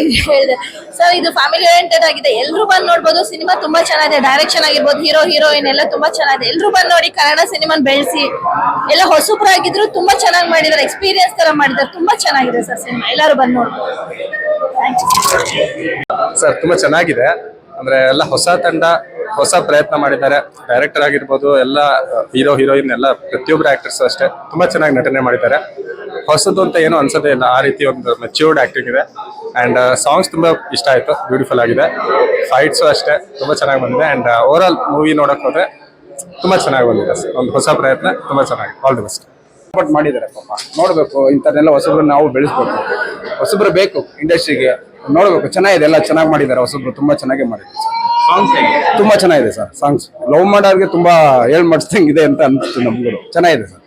ಹೇಳಿದೆ. ಸರ್ ಇದು family oriented ಆಗಿದೆ. ಎಲ್ರು ಬಂದ್ ನೋಡ್ಬೋದು, ಸಿನಿಮಾ ತುಂಬಾ ಚೆನ್ನಾಗಿದೆ. ಡೈರೆಕ್ಷನ್ ಆಗಿರ್ಬೋದು ಹೀರೋ ಹೀರೋಯಿನ್ ಎಲ್ಲ ತುಂಬಾ ಚೆನ್ನಾಗಿದೆ. ಎಲ್ಲರೂ ಬಂದ್ ನೋಡಿ ಕನ್ನಡ ಸಿನಿಮಾನ್ ಬೆಳೆಸಿ. ಎಲ್ಲ ಹೊಸಬ್ರಾಗಿದ್ರು ತುಂಬಾ ಚೆನ್ನಾಗಿ ಮಾಡಿದ್ದಾರೆ ಎಕ್ಸ್ಪೀರಿಯನ್ಸ್ ತರ ಮಾಡಿದ್ದಾರೆ ತುಂಬಾ ಚೆನ್ನಾಗಿದೆ ಸರ್ ಸಿನಿಮಾ. ಎಲ್ಲರೂ ಬಂದ್ ನೋಡ್ಬೋದು. ಸರ್, ತುಂಬಾ ಚೆನ್ನಾಗಿದೆ. ಅಂದ್ರೆ ಎಲ್ಲ ಹೊಸ ತಂಡ, ಹೊಸ ಪ್ರಯತ್ನ ಮಾಡಿದ್ದಾರೆ. ಡೈರೆಕ್ಟರ್ ಆಗಿರ್ಬೋದು, ಎಲ್ಲ, ಹೀರೋ ಹೀರೋಯಿನ್ ಎಲ್ಲ ಪ್ರತಿಯೊಬ್ಬರು ಆಕ್ಟರ್ಸ್ ಅಷ್ಟೇ ತುಂಬಾ ಚೆನ್ನಾಗಿ ನಟನೆ ಮಾಡಿದ್ದಾರೆ. ಹೊಸದು ಅಂತ ಏನೂ ಅನ್ಸೋದೇ ಇಲ್ಲ. ಆ ರೀತಿ ಒಂದು ಮೆಚ್ಯೂರ್ಡ್ ಆಕ್ಟಿಂಗ್ ಇದೆ. ಅಂಡ್ ಸಾಂಗ್ಸ್ ತುಂಬಾ ಇಷ್ಟ ಆಯ್ತು. ಬ್ಯೂಟಿಫುಲ್ ಆಗಿದೆ. ಫೈಟ್ಸು ಅಷ್ಟೇ. ತುಂಬಾ ಚೆನ್ನಾಗಿ ಬಂದಿದೆ. ಅಂಡ್ ಓವರ್ ಆಲ್ ಮೂವಿ ನೋಡಕ್ ಹೋದ್ರೆ ತುಂಬಾ ಚೆನ್ನಾಗಿ ಬಂದಿದೆ. ಒಂದು ಹೊಸ ಪ್ರಯತ್ನ ತುಂಬಾ ಚೆನ್ನಾಗಿ. ಆಲ್ ದಿ ಬೆಸ್ಟ್ ಸಪೋರ್ಟ್ ಮಾಡಿದ್ದಾರೆ ಪಾಪ. ನೋಡಬೇಕು. ಇಂಥದ್ದೆಲ್ಲ ಹೊಸಬ್ರು ನಾವು ಬೆಳೆಸ್ಬೇಕು. ಹೊಸಬ್ರು ಬೇಕು ಇಂಡಸ್ಟ್ರಿಗೆ. ನೋಡಬೇಕು. ಚೆನ್ನಾಗಿದೆ. ಎಲ್ಲ ಚೆನ್ನಾಗಿ ಮಾಡಿದ್ದಾರೆ. ಹೊಸಬ್ರು ತುಂಬಾ ಚೆನ್ನಾಗಿ ಮಾಡಿದ್ದಾರೆ ಸರ್. ತುಂಬಾ ಚೆನ್ನಾಗಿದೆ ಸರ್. ಸಾಂಗ್ಸ್ ಲವ್ ಮಾಡೋರಿಗೆ ತುಂಬಾ ಹೇಳ್ ಮಾಡಿಸ್ದಂಗೆ ಇದೆ ಅಂತ ಅನ್ಸುತ್ತೆ ನಮ್ಗಳು ಚೆನ್ನಾಗಿದೆ ಸರ್.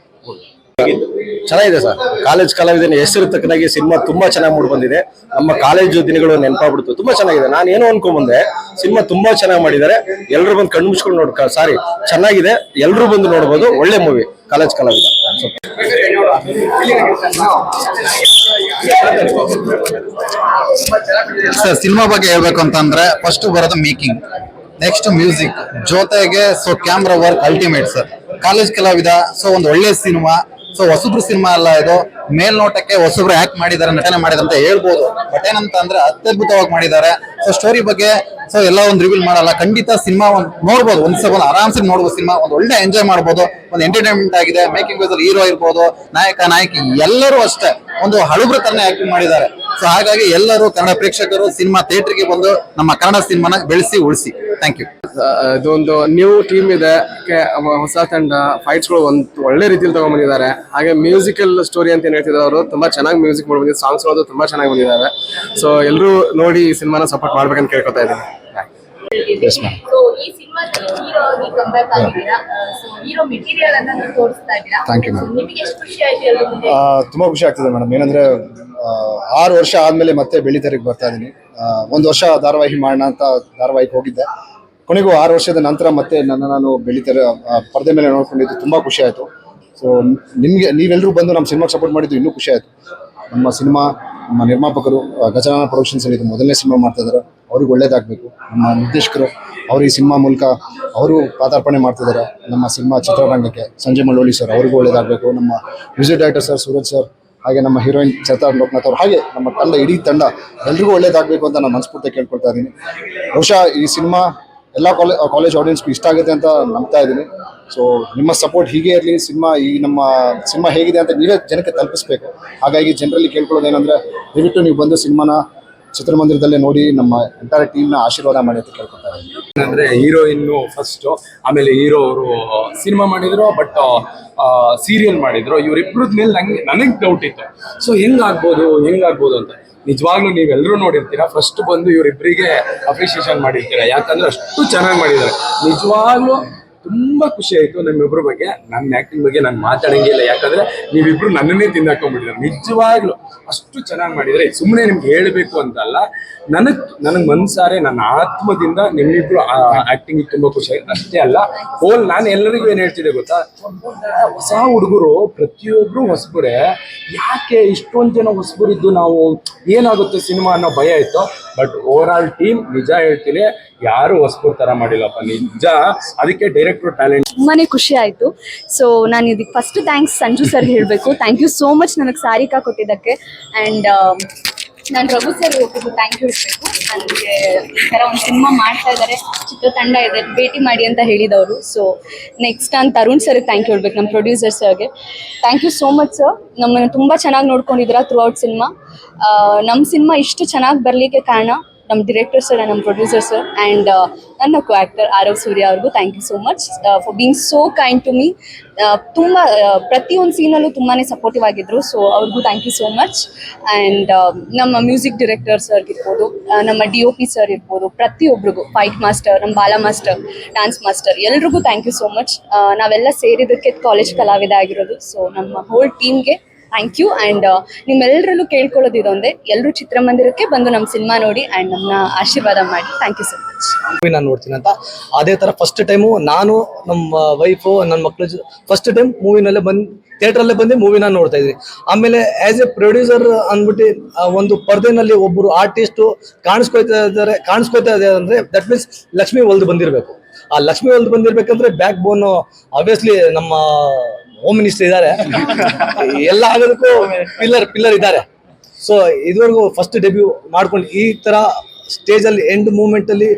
ಚೆನ್ನಾಗಿದೆ ಸರ್. ಕಾಲೇಜ್ ಕಲಾವಿದನ ಹೆಸರು ತಕ್ಕನಾಗಿ ಸಿನಿಮಾ ತುಂಬಾ ಚೆನ್ನಾಗಿ ಮೂಡ್ ಬಂದಿದೆ ನಮ್ಮ ಕಾಲೇಜು ದಿನಗಳು ನೆನಪಾಗ್ಬಿಡ್ತು. ತುಂಬಾ ಚೆನ್ನಾಗಿದೆ. ನಾನು ಏನು ಅನ್ಕೊಂಡ್ಬಂದೆ, ಸಿನಿಮಾ ತುಂಬಾ ಚೆನ್ನಾಗಿ ಮಾಡಿದ್ದಾರೆ. ಎಲ್ಲರೂ ಬಂದು ಕಣ್ಣು ಮುಚ್ಕೊಂಡು ನೋಡ್ಕ ಸಾರಿ, ಚೆನ್ನಾಗಿದೆ. ಎಲ್ಲರೂ ಬಂದು ನೋಡ್ಬೋದು. ಒಳ್ಳೆ movie, college Kalavida. Sir, cinema ಬಗ್ಗೆ ಹೇಳ್ಬೇಕು ಅಂತಂದ್ರೆ ಫಸ್ಟ್ ಬರೋದು ಮೇಕಿಂಗ್ ನೆಕ್ಸ್ಟ್ ಮ್ಯೂಸಿಕ್ ಜೊತೆಗೆ so camera work ultimate sir college Kalavida so ಒಂದು ಒಳ್ಳೆ ಸಿನಿಮಾ ಸೊ ಹೊಸಬ್ರು ಸಿನಿಮಾ ಅಲ್ಲ ಇದು. ಮೇಲ್ನೋಟಕ್ಕೆ ಹೊಸಬ್ರು ಆಕ್ಟ್ ಮಾಡಿದ್ದಾರೆ, ನಟನೆ ಮಾಡಿದ್ರೆ ಅಂತ ಹೇಳ್ಬೋದು. ಬಟ್ ಏನಂತ ಅಂದ್ರೆ ಅತ್ಯದ್ಭುತವಾಗಿ ಮಾಡಿದ್ದಾರೆ. ಸೊ ಸ್ಟೋರಿ ಬಗ್ಗೆ ಸೊ ಎಲ್ಲ ಒಂದು ರಿವೀಲ್ ಮಾಡಲ್ಲ. ಖಂಡಿತ ಸಿನಿಮಾ ಒಂದು ನೋಡ್ಬೋದು. ಒಂದ್ ಸಲ ಆರಾಮ್ಸಿ ನೋಡ್ಬೋದು ಸಿನಿಮಾ ಒಂದು ಒಳ್ಳೆ ಎಂಜಾಯ್ ಮಾಡ್ಬೋದು. ಒಂದು ಎಂಟರ್ಟೈನ್ಮೆಂಟ್ ಆಗಿದೆ. ಮೇಕಿಂಗ್ ವೈಸ್ ಹೀರೋ ಇರ್ಬೋದು ನಾಯಕ, ನಾಯಕಿ, ಎಲ್ಲರೂ ಅಷ್ಟೇ. ಒಂದು ಹಳುಬ್ರ ತರನೇ ಆಕ್ಟಿಂಗ್ ಮಾಡಿದ್ದಾರೆ. ಸೊ ಹಾಗಾಗಿ ಎಲ್ಲರೂ ಕನ್ನಡ ಪ್ರೇಕ್ಷಕರು ಸಿನಿಮಾ ಥಿಯೇಟರ್ಗೆ ಬಂದು ನಮ್ಮ ಕನ್ನಡ ಸಿನಿಮಾನ ಬೆಳೆಸಿ, ಉಳಿಸಿ. ಥ್ಯಾಂಕ್ ಯು ಇದೊಂದು ನ್ಯೂ ಟೀಮ್ ಇದೆ. ಹೊಸ ತಂಡ ಫೈಟ್ಸ್ಗಳು ಒಂದು ಒಳ್ಳೆ ರೀತಿಯಲ್ಲಿ ತಗೊಂಡ್ಬಂದಿದ್ದಾರೆ. ಹಾಗೆ ಮ್ಯೂಸಿಕಲ್ ಸ್ಟೋರಿ ಅಂತ ಏನ್ ಹೇಳ್ತಿದ್ದಾರೆ ಅವರು, ತುಂಬಾ ಚೆನ್ನಾಗಿ ಮ್ಯೂಸಿಕ್ ಮಾಡ್ಬಂದಿದ್ದಾರೆ. ಸಾಂಗ್ಸ್ಗಳು ತುಂಬಾ ಚೆನ್ನಾಗಿ ಬಂದಿದ್ದಾರೆ. ಸೊ ಎಲ್ಲರೂ ನೋಡಿ ಈ ಸಿನಿಮಾನ ಸಪೋರ್ಟ್ ಮಾಡ್ಬೇಕಂತ ಕೇಳ್ಕೊತಾ ಇದ್ದೀನಿ. ಸೊ ಈ ಸಿನಿಮಾದಲ್ಲಿ ಹೀರೋ ಆಗಿ ಕಂಬ್ಯಾಕ್ ಆಗಿದ್ದೀರಾ? ಸೊ ಹೀರೋ ಮೆಟೀರಿಯಲ್ ಅನ್ನ ನೀವು ತೋರಿಸ್ತಾ ಇದ್ದೀರಾ? Thank you, ma'am. ನಿಮಗೆ ಎಷ್ಟು ಖುಷಿ ಆಯ್ತು ಎಲ್ಲರ ಮುಂದೆ ಆ, ತುಂಬಾ ಖುಷಿ ಆಗ್ತದೆ ಮೇಡಮ್ ಏನಂದ್ರೆ ಆರು ವರ್ಷ ಆದ್ಮೇಲೆ ಮತ್ತೆ ಬೆಳಿತೆರೆಗೆ ಬರ್ತಾ ಇದೀನಿ. ಒಂದು ವರ್ಷ ಧಾರಾವಾಹಿ ಮಾಡೋಣ ಅಂತ ಧಾರಾವಾಹಿಗೆ ಹೋಗಿದ್ದೆ. ಕೊನೆಗೂ ಆರು ವರ್ಷದ ನಂತರ ಮತ್ತೆ ನನ್ನ ನಾನು ಬೆಳಿತೆರೆ ಪರದೆ ಮೇಲೆ ನೋಡ್ಕೊಂಡಿದ್ದು ತುಂಬಾ ಖುಷಿ ಆಯ್ತು. ಸೊ ನಿಮ್ಗೆ ನೀವೆಲ್ಲರೂ ಬಂದು ನಮ್ಮ ಸಿನಿಮಾಗೆ ಸಪೋರ್ಟ್ ಮಾಡಿದ್ದು ಇನ್ನೂ ಖುಷಿ ಆಯ್ತು. ನಮ್ಮ ಸಿನಿಮಾ ನಮ್ಮ ನಿರ್ಮಾಪಕರು ಆ, ಗಜಾನನ ಪ್ರೊಡಕ್ಷನ್ಸ್ ಇದು ಮೊದಲನೇ ಸಿನಿಮಾ ಮಾಡ್ತಾ ಇದ್ದಾರೆ ಅವ್ರಿಗೆ ಒಳ್ಳೇದಾಗಬೇಕು. ನಮ್ಮ ನಿರ್ದೇಶಕರು ಅವರು ಈ ಸಿನಿಮಾ ಮೂಲಕ ಅವರು ಪಾದಾರ್ಪಣೆ ಮಾಡ್ತಿದ್ದಾರೆ ನಮ್ಮ ಸಿನಿಮಾ ಚಿತ್ರರಂಗಕ್ಕೆ ಸಂಜಯ್ ಮಳ್ಳೋಳಿ ಸರ್ ಅವ್ರಿಗೂ ಒಳ್ಳೇದಾಗಬೇಕು. ನಮ್ಮ music director sir Suraj sir ಹಾಗೆ ನಮ್ಮ ಹೀರೋಯಿನ್ ಚೇತಾ ಲೋಕನಾಥ್ ಅವರು ಹಾಗೆ ನಮ್ಮ ತಂಡ, ಇಡೀ ತಂಡ ಎಲ್ರಿಗೂ ಒಳ್ಳೇದಾಗಬೇಕು ಅಂತ ನಾನು ಮನಸ್ಫೂರ್ತಿ ಕೇಳ್ಕೊಳ್ತಾ ಇದ್ದೀನಿ. ಬಹುಶಃ ಈ ಸಿನಿಮಾ ಎಲ್ಲ ಕಾಲೇ ಕಾಲೇಜ್ ಆಡಿಯನ್ಸ್ಗೂ ಇಷ್ಟ ಆಗುತ್ತೆ ಅಂತ ನಂಬ್ತಾ ಇದ್ದೀನಿ. ಸೊ ನಿಮ್ಮ ಸಪೋರ್ಟ್ ಹೀಗೆ ಇರಲಿ, ಸಿನಿಮಾ ಈ ನಮ್ಮ ಸಿನಿಮಾ ಹೇಗಿದೆ ಅಂತ ನೀವೇ ಜನಕ್ಕೆ ತಲುಪಿಸ್ಬೇಕು. ಹಾಗಾಗಿ ಜನರಲ್ಲಿ ಕೇಳ್ಕೊಳ್ಳೋದು ಏನಂದ್ರೆ ದಯವಿಟ್ಟು ನೀವು ಬಂದು ಸಿನಿಮಾನ ಚಿತ್ರಮಂದಿರದಲ್ಲೇ ನೋಡಿ ನಮ್ಮ ಎಂಟೈರ್ ಟೀಮ್ನ ಆಶೀರ್ವಾದ ಮಾಡಿ ಅಂತ ಕೇಳ್ಕೊತಾರೆ ಏನಂದ್ರೆ ಅಂದ್ರೆ ಹೀರೋಯಿನ್ ಫಸ್ಟ್ ಆಮೇಲೆ ಹೀರೋ ಅವರು ಸಿನಿಮಾ ಮಾಡಿದ್ರು ಬಟ್ ಸೀರಿಯಲ್ ಮಾಡಿದ್ರು. ಇವ್ರಿಬ್ರದ್ ಮೇಲೆ ನಂಗೆ, ನನಗೆ ಡೌಟ್ ಇತ್ತು. ಸೊ ಹೆಂಗಾಗ್ಬೋದು ಹೆಂಗಾಗ್ಬೋದು ಅಂತ. ನಿಜವಾಗ್ಲೂ ನೀವೆಲ್ಲರೂ ನೋಡಿರ್ತೀರಾ? ಫಸ್ಟ್ ಬಂದು ಇವರಿಬ್ಬರಿಗೆ ಅಪ್ರಿಷಿಯೇಷನ್ ಮಾಡಿರ್ತೀರಾ? ಯಾಕಂದ್ರೆ ಅಷ್ಟು ಚೆನ್ನಾಗಿ ಮಾಡಿದ್ದಾರೆ. ನಿಜವಾಗ್ಲೂ ತುಂಬಾ ಖುಷಿ ಆಯ್ತು ನಮ್ಮಿಬ್ರ ಬಗ್ಗೆ. ನನ್ನ ಆಕ್ಟಿಂಗ್ ಬಗ್ಗೆ ನಾನು ಮಾತಾಡಂಗಿಲ್ಲ ಯಾಕಂದ್ರೆ ನೀವಿಬ್ರು ನನ್ನನ್ನೇ ತಿಂದಾಕೊಂಡ್ಬಿಟ್ಟಿದ್ದಾರೆ. ನಿಜವಾಗ್ಲು ಅಷ್ಟು ಚೆನ್ನಾಗಿ ಮಾಡಿದ್ರೆ ಸುಮ್ಮನೆ ನಿಮ್ಗೆ ಹೇಳಬೇಕು ಅಂತಲ್ಲ, ನನಗೆ ನನಗೆ ಮನ್ಸಾರೆ, ನನ್ನ ಆತ್ಮದಿಂದ ನಿಮ್ಮಿಬ್ರು ಆಕ್ಟಿಂಗ್ ತುಂಬಾ ಖುಷಿ ಆಯ್ತು. ಅಷ್ಟೇ ಅಲ್ಲ ಹೋಲ್ ನಾನು ಎಲ್ಲರಿಗೂ ಏನು ಹೇಳ್ತಿದ್ದೆ ಗೊತ್ತಾ? ಹೊಸ ಹುಡುಗರು, ಪ್ರತಿಯೊಬ್ರು ಹೊಸಬರೇ, ಯಾಕೆ ಇಷ್ಟೊಂದು ಜನ ಹೊಸಬರಿದ್ದು ನಾವು ಏನಾಗುತ್ತೆ ಸಿನಿಮಾ ಅನ್ನೋ ಭಯ ಇತ್ತು. ಬಟ್ ಓವರ್ ಆಲ್ ಟೀಮ್ ನಿಜ ಹೇಳ್ತೀನಿ ಯಾರು ಹೊಸಬರ ತರ ಮಾಡಿಲ್ಲಪ್ಪ, ನಿಜ? ಅದಕ್ಕೆ ಡೈರೆಕ್ಟರ್ ಟ್ಯಾಲೆಂಟ್ ತುಂಬಾನೇ ಖುಷಿ ಆಯ್ತು. ಸೊ ನಾನು ಇದಕ್ಕೆ ಫಸ್ಟ್ ಥ್ಯಾಂಕ್ಸ್ ಸಂಜು ಸರ್ ಹೇಳಬೇಕು. ಥ್ಯಾಂಕ್ ಯು ಸೋ ಮಚ್ ನನಗೆ ಸಾರಿಕಾ ಕೊಟ್ಟಿದ್ದಕ್ಕೆ. ಅಂಡ್ ನಾನು ರಘು ಸರ್ ಹೋಗಿದ್ದು ಥ್ಯಾಂಕ್ ಯು ಹೇಳಬೇಕು. ನನಗೆ ಈ ಥರ ಒಂದು ಸಿನಿಮಾ ಮಾಡ್ತಾ ಇದ್ದಾರೆ ಚಿತ್ರತಂಡ ಇದೆ. ಭೇಟಿ ಮಾಡಿ ಅಂತ ಹೇಳಿದವರು. ಸೊ ನೆಕ್ಸ್ಟ್ ನಾನು ತರುಣ್ ಸರ್ಗೆ ಥ್ಯಾಂಕ್ ಯು ಹೇಳ್ಬೇಕು ನಮ್ಮ ಪ್ರೊಡ್ಯೂಸರ್ ಸರ್ಗೆ thank you so much sir ನಮ್ಮನ್ನು ತುಂಬ ಚೆನ್ನಾಗಿ ನೋಡ್ಕೊಂಡಿದ್ದೀರಾ ಥ್ರೂ ಔಟ್ ಸಿನಿಮಾ ನಮ್ಮ ಸಿನಿಮಾ ಇಷ್ಟು ಚೆನ್ನಾಗಿ ಬರಲಿಕ್ಕೆ ಕಾರಣ ನಮ್ಮ ಡಿರೆಕ್ಟರ್ ಸರ್ ನಮ್ಮ ಪ್ರೊಡ್ಯೂಸರ್ ಸರ್ ಆ್ಯಂಡ್ ನನ್ನ ಕೋ ಆ್ಯಕ್ಟರ್ ಆರವ್ ಸೂರ್ಯ ಅವ್ರಿಗೂ thank you so much for being so kind to me ತುಂಬ ಪ್ರತಿಯೊಂದು ಸೀನಲ್ಲೂ ತುಂಬಾ ಸಪೋರ್ಟಿವ್ ಆಗಿದ್ರು ಸೊ ಅವ್ರಿಗೂ thank you so much and ನಮ್ಮ ಮ್ಯೂಸಿಕ್ ಡಿರೆಕ್ಟರ್ ಸರ್ ಇರ್ಬೋದು ನಮ್ಮ ಡಿ ಒ ಪಿ ಸರ್ ಇರ್ಬೋದು ಪ್ರತಿಯೊಬ್ಬರಿಗೂ ಫೈಟ್ ಮಾಸ್ಟರ್ ನಮ್ಮ ಬಾಲ ಮಾಸ್ಟರ್ ಡ್ಯಾನ್ಸ್ ಮಾಸ್ಟರ್ ಎಲ್ರಿಗೂ ಥ್ಯಾಂಕ್ ಯು ಸೋ ಮಚ್ ನಾವೆಲ್ಲ ಸೇರಿದ್ದಕ್ಕೆ ಕಾಲೇಜ್ ಕಲಾವಿದ ಆಗಿರೋದು ಸೊ ನಮ್ಮ ಹೋಲ್ ಟೀಮ್ಗೆ ಥ್ಯಾಂಕ್ ಯು. ಆ್ಯಂಡ್ ನಿಮ್ಮೆಲ್ಲರಲ್ಲೂ ಕೇಳ್ಕೊಳ್ಳೋದು ಇದೊಂದೇ. ಎಲ್ಲರೂ ಚಿತ್ರಮಂದಿರಕ್ಕೆ ಬಂದು ನಮ್ಮ ಸಿನಿಮಾ ನೋಡಿ ಆ್ಯಂಡ್ ನಮ್ಮನ್ನ ಆಶೀರ್ವಾದ ಮಾಡಿ. Thank you so much. Movie ನಾನು ನೋಡ್ತೀನಿ ಅಂತ. ಅದೇ ಥರ ಫಸ್ಟ್ ಟೈಮು ನಾನು ನಮ್ಮ ವೈಫು ನನ್ನ ಮಕ್ಕಳು ಫಸ್ಟ್ ಟೈಮ್ ಮೂವಿನಲ್ಲೇ ಬಂದು ಥಿಯೇಟ್ರಲ್ಲೇ ಬಂದು ಮೂವಿನ ನೋಡ್ತಾ ಇದ್ವಿ ಆಮೇಲೆ ಆ್ಯಸ್ ಎ ಪ್ರೊಡ್ಯೂಸರ್ ಅಂದ್ಬಿಟ್ಟು ಒಂದು ಪರ್ದೆನಲ್ಲಿ ಒಬ್ಬರು ಆರ್ಟಿಸ್ಟು ಕಾಣಿಸ್ಕೊಳ್ತಾ ಇದ್ದಾರೆ ಕಾಣಿಸ್ಕೊಳ್ತಾ ಇದ್ದಾರೆ ಅಂದರೆ ದಟ್ ಮೀನ್ಸ್ ಲಕ್ಷ್ಮಿ ಒಲ್ದು ಬಂದಿರಬೇಕು. ಆ ಲಕ್ಷ್ಮಿ ಒಲ್ದು ಬಂದಿರಬೇಕಂದ್ರೆ ಬ್ಯಾಕ್ ಬೋನು ಆಬ್ವಿಯಸ್ಲಿ ನಮ್ಮ ಹೋಮ್ ಮಿನಿಸ್ಟರ್ ಇದ್ದಾರೆ. ಎಲ್ಲ ಆಗೋದಕ್ಕೂ ಪಿಲ್ಲರ್ ಪಿಲ್ಲರ್ ಇದ್ದಾರೆ. ಸೊ ಇದುವರೆಗೂ ಫಸ್ಟ್ ಡೆಬ್ಯೂ ಮಾಡ್ಕೊಂಡು ಈ ತರ ಸ್ಟೇಜ್ ಅಲ್ಲಿ ಎಂಡ್ ಮೂಮೆಂಟ್ ಅಲ್ಲಿ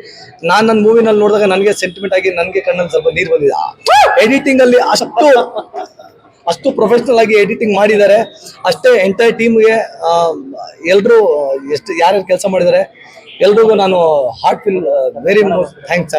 ನಾನ್ ನನ್ನ ಮೂವಿನಲ್ಲಿ ನೋಡಿದಾಗ ನನಗೆ ಸೆಂಟಿಮೆಂಟ್ ಆಗಿ ನನಗೆ ಕಣ್ಣಲ್ಲಿ ಸ್ವಲ್ಪ ನೀರು ಬಂದಿದೆ. ಎಡಿಟಿಂಗ್ ಅಲ್ಲಿ ಅಷ್ಟು ಅಷ್ಟು ಪ್ರೊಫೆಷನಲ್ ಆಗಿ ಎಡಿಟಿಂಗ್ ಮಾಡಿದ್ದಾರೆ. ಅಷ್ಟೇ ಎಂಟೈರ್ ಟೀಮ್ಗೆ ಎಲ್ಲರೂ ಎಷ್ಟು, ಯಾರ್ಯಾರು ಕೆಲಸ ಮಾಡಿದ್ದಾರೆ, ಎಲ್ರಿಗೂ ನಾನು ಹಾರ್ಟ್ ಫಿಲ್ ವೆರಿ ಥ್ಯಾಂಕ್ಸ್